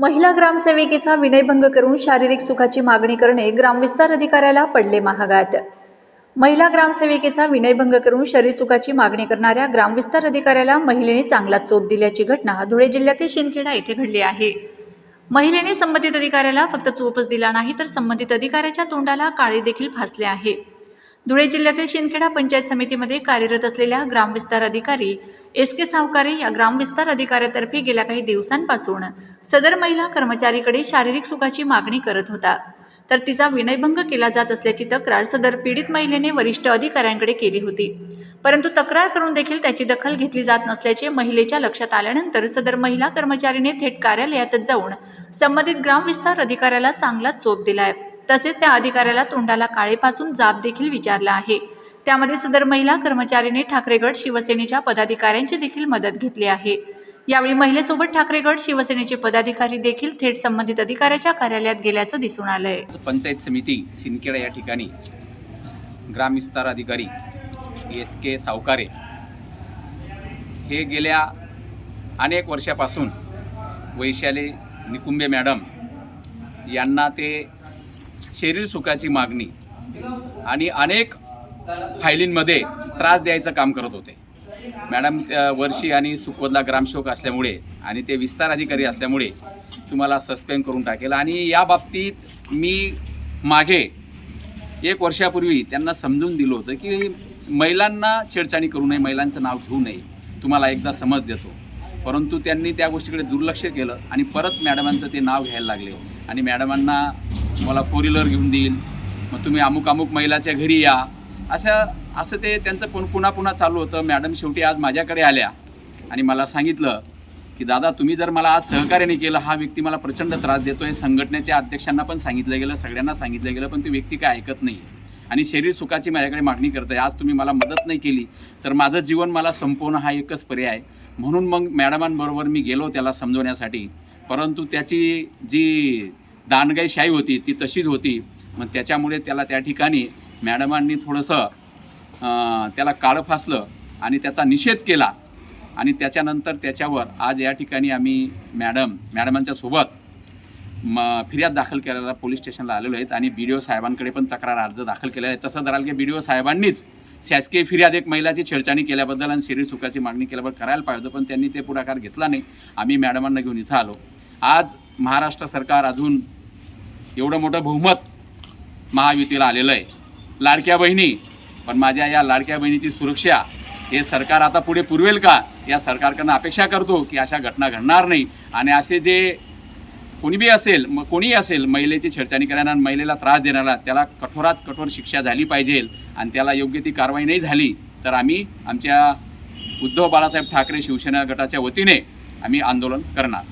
महिला ग्रामसेविकेचा विनयभंग करून शारीरिक सुखाची मागणी करणे ग्रामविस्तार अधिकाऱ्याला पडले महागात. महिला ग्रामसेविकेचा विनयभंग करून शरीर सुखाची मागणी करणाऱ्या ग्रामविस्तार अधिकाऱ्याला महिलेने चांगला चोप दिल्याची घटना धुळे जिल्ह्यातील शिंदखेडा येथे घडली आहे. महिलेने संबंधित अधिकाऱ्याला फक्त चोपच दिला नाही तर संबंधित अधिकाऱ्याच्या तोंडाला काळे देखील फासले आहे. धुळे जिल्ह्यातील शिंदखेडा पंचायत समितीमध्ये कार्यरत असलेल्या ग्रामविस्तार अधिकारी एस के सावकारे या ग्रामविस्तार अधिकाऱ्यातर्फे गेल्या काही दिवसांपासून सदर महिला कर्मचारीकडे शारीरिक सुखाची मागणी करत होता. तर तिचा विनयभंग केला जात असल्याची तक्रार सदर पीडित महिलेने वरिष्ठ अधिकाऱ्यांकडे केली होती. परंतु तक्रार करून देखील त्याची दखल घेतली जात नसल्याचे महिलेच्या लक्षात आल्यानंतर सदर महिला कर्मचारीने थेट कार्यालयातच जाऊन संबंधित ग्रामविस्तार अधिकाऱ्याला चांगला चोप दिलाय. तसेच त्या अधिकाऱ्याला तोंडाला काळेपासून जाब देखील विचारला आहे. त्यामध्ये सदर महिला कर्मचारीने ठाकरेगड शिवसेनेच्या पदाधिकाऱ्यांची देखील मदत घेतली आहे. यावेळी महिलेसोबत ठाकरेगड शिवसेनेचे पदाधिकारी देखील थेट संबंधित अधिकाऱ्याच्या कार्यालयात गेल्याचं दिसून आलंय. पंचायत समिती सिंदखेडा या ठिकाणी ग्रामविस्तार अधिकारी एस के सावकारे हे गेल्या अनेक वर्षापासून वैशाली निकुंबे मॅडम यांना ते शरीर सुखाची मागणी आणि अनेक फायलींमध्ये त्रास द्यायचं काम करत होते. मॅडम वर्षी आणि सुखवदला ग्रामसेवक असल्यामुळे आणि ते विस्तार अधिकारी असल्यामुळे तुम्हाला सस्पेंड करून टाकेल. आणि या बाबतीत मी मागे एक वर्षापूर्वी त्यांना समजून दिलं होतं की महिलांना छेडछाणी करू नये महिलांचं नाव घेऊ नये तुम्हाला एकदा समज देतो. परंतु त्यांनी त्या गोष्टीकडे दुर्लक्ष केलं आणि परत मॅडमांचं ते नाव घ्यायला लागले. आणि मॅडमांना मला फोर व्हीलर घेऊन देईल मग तुम्ही अमुक अमुक महिलाच्या घरी या. अशा असं ते त्यांचं पण पुन्हा पुन्हा चालू होतं. मॅडम शेवटी आज माझ्याकडे आल्या. आणि मला सांगितलं की दादा तुम्ही जर मला आज सहकार्याने केलं हा व्यक्ती मला प्रचंड त्रास देतो हे संघटनेच्या अध्यक्षांना पण सांगितलं गेलं सगळ्यांना सांगितलं गेलं पण ती व्यक्ती काय ऐकत नाही. आणि शरीर सुखाची माझ्याकडे मागणी करत आहे आज तुम्ही मला मदत नाही केली तर माझं जीवन मला संपवणं हा एकच पर्याय आहे. म्हणून मग मॅडमांबरोबर मी गेलो त्याला समजवण्यासाठी. परंतु त्याची जी दानगाईशाही होती ती तशीच होती. मग त्याच्यामुळे त्याला त्या ठिकाणी मॅडमांनी थोडंसं त्याला काळं फासलं आणि त्याचा निषेध केला. आणि त्याच्यानंतर त्याच्यावर आज या ठिकाणी आम्ही मॅडम मॅडमांच्या सोबत म फिर्याद दाखल केलेला पोलीस स्टेशनला आलेलो आहेत आणि बी डी ओ साहेबांकडे पण तक्रार अर्ज दाखल केला आहे. तसं धराल की बी डी ओ साहेबांनीच शासकीय फिर्याद एक महिलाची छेडछाणी केल्याबद्दल आणि शरीर सुखाची मागणी केल्याबद्दल करायला पाहिजे पण त्यांनी ते पुढाकार घेतला नाही. आम्ही मॅडमांना घेऊन इथं आलो. आज महाराष्ट्र सरकार अजून एवढं मोठं बहुमत महायुतीला आलेलं आहे. लाडक्या बहिणी पण माझ्या या लाडक्या बहिणीची सुरक्षा हे सरकार आता पुढे पुरवेल का? या सरकारकडनं अपेक्षा करतो की अशा घटना घडणार नाही. आणि असे जे कोणी बी असेल मग कोणीही असेल महिलेची छेडछाणी करणारा आणि महिलेला त्रास देणारा त्याला कठोरात कठोर शिक्षा झाली पाहिजे आणि त्याला योग्य ती कारवाई नाही झाली तर आम्ही आमच्या उद्धव बाळासाहेब ठाकरे शिवसेना गटाच्या वतीने आम्ही आंदोलन करणार.